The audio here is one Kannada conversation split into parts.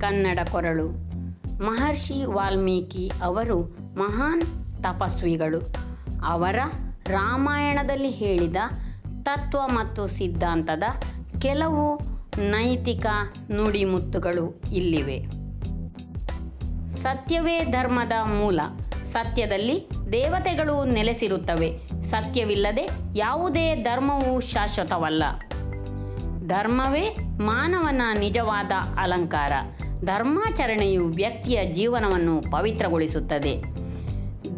ಕನ್ನಡ ಕೊರಳು. ಮಹರ್ಷಿ ವಾಲ್ಮೀಕಿ ಅವರು ಮಹಾನ್ ತಪಸ್ವಿಗಳು. ಅವರ ರಾಮಾಯಣದಲ್ಲಿ ಹೇಳಿದ ತತ್ವ ಮತ್ತು ಸಿದ್ಧಾಂತದ ಕೆಲವು ನೈತಿಕ ನುಡಿಮುತ್ತುಗಳು ಇಲ್ಲಿವೆ. ಸತ್ಯವೇ ಧರ್ಮದ ಮೂಲ. ಸತ್ಯದಲ್ಲಿ ದೇವತೆಗಳು ನೆಲೆಸಿರುತ್ತವೆ. ಸತ್ಯವಿಲ್ಲದೆ ಯಾವುದೇ ಧರ್ಮವೂ ಶಾಶ್ವತವಲ್ಲ. ಧರ್ಮವೇ ಮಾನವನ ನಿಜವಾದ ಅಲಂಕಾರ. ಧರ್ಮಾಚರಣೆಯು ವ್ಯಕ್ತಿಯ ಜೀವನವನ್ನು ಪವಿತ್ರಗೊಳಿಸುತ್ತದೆ.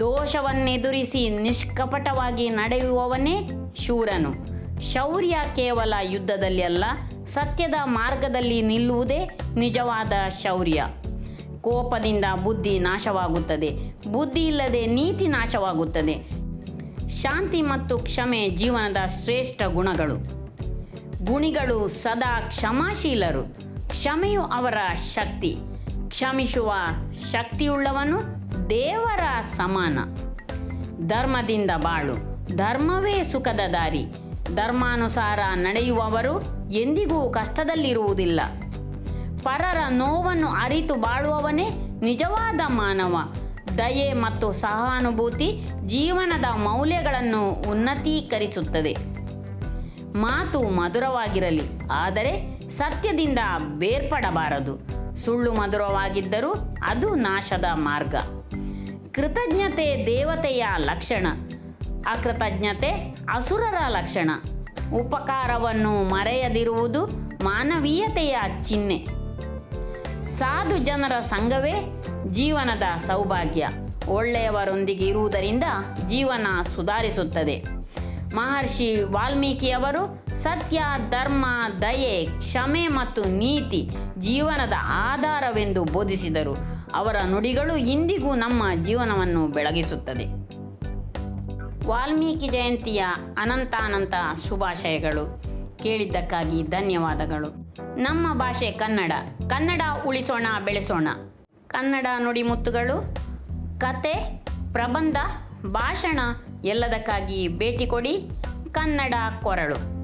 ದೋಷವನ್ನೆದುರಿಸಿ ನಿಷ್ಕಪಟವಾಗಿ ನಡೆಯುವವನೇ ಶೂರನು. ಶೌರ್ಯ ಕೇವಲ ಯುದ್ಧದಲ್ಲಿ ಅಲ್ಲ, ಸತ್ಯದ ಮಾರ್ಗದಲ್ಲಿ ನಿಲ್ಲುವುದೇ ನಿಜವಾದ ಶೌರ್ಯ. ಕೋಪದಿಂದ ಬುದ್ಧಿ ನಾಶವಾಗುತ್ತದೆ. ಬುದ್ಧಿ ಇಲ್ಲದೆ ನೀತಿ ನಾಶವಾಗುತ್ತದೆ. ಶಾಂತಿ ಮತ್ತು ಕ್ಷಮೆ ಜೀವನದ ಶ್ರೇಷ್ಠ ಗುಣಗಳು. ಗುಣಿಗಳು ಸದಾ ಕ್ಷಮಾಶೀಲರು. ಕ್ಷಮೆಯು ಅವರ ಶಕ್ತಿ. ಕ್ಷಮಿಸುವ ಶಕ್ತಿಯುಳ್ಳವನು ದೇವರ ಸಮಾನ. ಧರ್ಮದಿಂದ ಬಾಳು. ಧರ್ಮವೇ ಸುಖದ ದಾರಿ. ಧರ್ಮಾನುಸಾರ ನಡೆಯುವವರು ಎಂದಿಗೂ ಕಷ್ಟದಲ್ಲಿರುವುದಿಲ್ಲ. ಪರರ ನೋವನ್ನು ಅರಿತು ಬಾಳುವವನೇ ನಿಜವಾದ ಮಾನವ. ದಯೆ ಮತ್ತು ಸಹಾನುಭೂತಿ ಜೀವನದ ಮೌಲ್ಯಗಳನ್ನು ಉನ್ನತೀಕರಿಸುತ್ತದೆ. ಮಾತು ಮಧುರವಾಗಿರಲಿ, ಆದರೆ ಸತ್ಯದಿಂದ ಬೇರ್ಪಡಬಾರದು. ಸುಳ್ಳು ಮಧುರವಾಗಿದ್ದರೂ ಅದು ನಾಶದ ಮಾರ್ಗ. ಕೃತಜ್ಞತೆ ದೇವತೆಯ ಲಕ್ಷಣ. ಅಕೃತಜ್ಞತೆ ಅಸುರರ ಲಕ್ಷಣ. ಉಪಕಾರವನ್ನು ಮರೆಯದಿರುವುದು ಮಾನವೀಯತೆಯ ಚಿಹ್ನೆ. ಸಾಧು ಜನರ ಸಂಘವೇ ಜೀವನದ ಸೌಭಾಗ್ಯ. ಒಳ್ಳೆಯವರೊಂದಿಗೆ ಇರುವುದರಿಂದ ಜೀವನ ಸುಧಾರಿಸುತ್ತದೆ. ಮಹರ್ಷಿ ವಾಲ್ಮೀಕಿಯವರು ಸತ್ಯ, ಧರ್ಮ, ದಯೆ, ಕ್ಷಮೆ ಮತ್ತು ನೀತಿ ಜೀವನದ ಆಧಾರವೆಂದು ಬೋಧಿಸಿದರು. ಅವರ ನುಡಿಗಳು ಇಂದಿಗೂ ನಮ್ಮ ಜೀವನವನ್ನು ಬೆಳಗಿಸುತ್ತದೆ. ವಾಲ್ಮೀಕಿ ಜಯಂತಿಯ ಅನಂತಾನಂತ ಶುಭಾಶಯಗಳು. ಕೇಳಿದ್ದಕ್ಕಾಗಿ ಧನ್ಯವಾದಗಳು. ನಮ್ಮ ಭಾಷೆ ಕನ್ನಡ. ಕನ್ನಡ ಉಳಿಸೋಣ, ಬೆಳೆಸೋಣ. ಕನ್ನಡ ನುಡಿಮುತ್ತುಗಳು. ಕತೆ, ಪ್ರಬಂಧ, ಭಾಷಣ ಎಲ್ಲದಕ್ಕಾಗಿ ಭೇಟಿ ಕೊಡಿ ಕನ್ನಡ ಕೊರಳು.